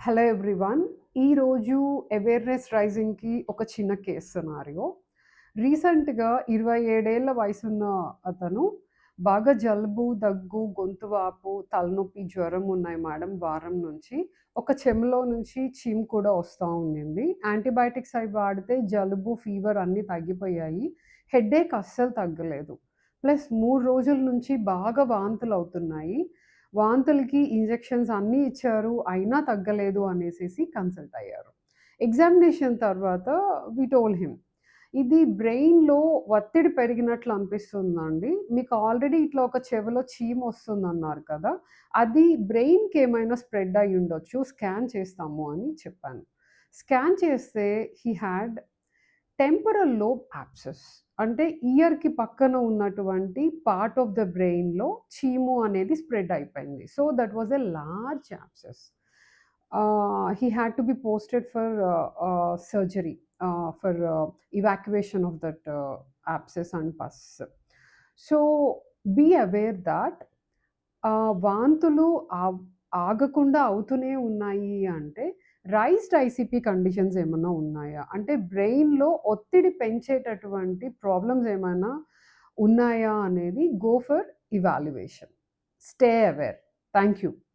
Hello everyone. ఈరోజు awareness రైజింగ్‌కి ఒక చిన్న కేస్ సినారియో. రీసెంట్‌గా ఇరవై ఏడేళ్ళ వయసున్న అతను బాగా జలుబు, దగ్గు, గొంతు వాపు, తలనొప్పి, జ్వరం ఉన్నాయి మేడం వారం నుంచి. ఒక చెమలో నుంచి చీమ్ కూడా వస్తూ ఉండింది. యాంటీబయాటిక్స్ అవి వాడితే జలుబు, ఫీవర్ అన్నీ తగ్గిపోయాయి. హెడేక్ అస్సలు తగ్గలేదు. ప్లస్ మూడు రోజుల నుంచి బాగా వాంతులు అవుతున్నాయి వాంతులకి ఇంజెక్షన్స్ అన్నీ ఇచ్చారు. అయినా తగ్గలేదు అనేసి కన్సల్ట్ అయ్యారు. ఎగ్జామినేషన్ తర్వాత వి టోల్ హిమ్. ఇది బ్రెయిన్‌లో ఒత్తిడి పెరిగినట్లు అనిపిస్తుందండి. మీకు ఆల్రెడీ ఇట్లా ఒక చెవిలో చీమ్ వస్తుంది అన్నారు కదా! అది బ్రెయిన్‌కి ఏమైనా స్ప్రెడ్ అయ్యుండొచ్చు. స్కాన్ చేస్తాము అని చెప్పాను. స్కాన్ చేస్తే he had temporal lobe abscess అంటే ఇయర్‌కి పక్కన ఉన్నటువంటి పార్ట్ ఆఫ్ ద బ్రెయిన్‌లో చీము అనేది స్ప్రెడ్ అయిపోయింది. So, that was a large abscess he had to be posted for surgery for evacuation of that abscess and pus. So, be aware that వాంతులు ఆగకుండా అవుతూనే ఉన్నాయి అంటే రైజ్డ్ ఐసీపీ కండిషన్స్ ఏమన్నా ఉన్నాయా? అంటే బ్రెయిన్‌లో ఒత్తిడి పెంచేటటువంటి ప్రాబ్లమ్స్ ఏమైనా ఉన్నాయా అనేది go for evaluation. Stay aware. Thank you.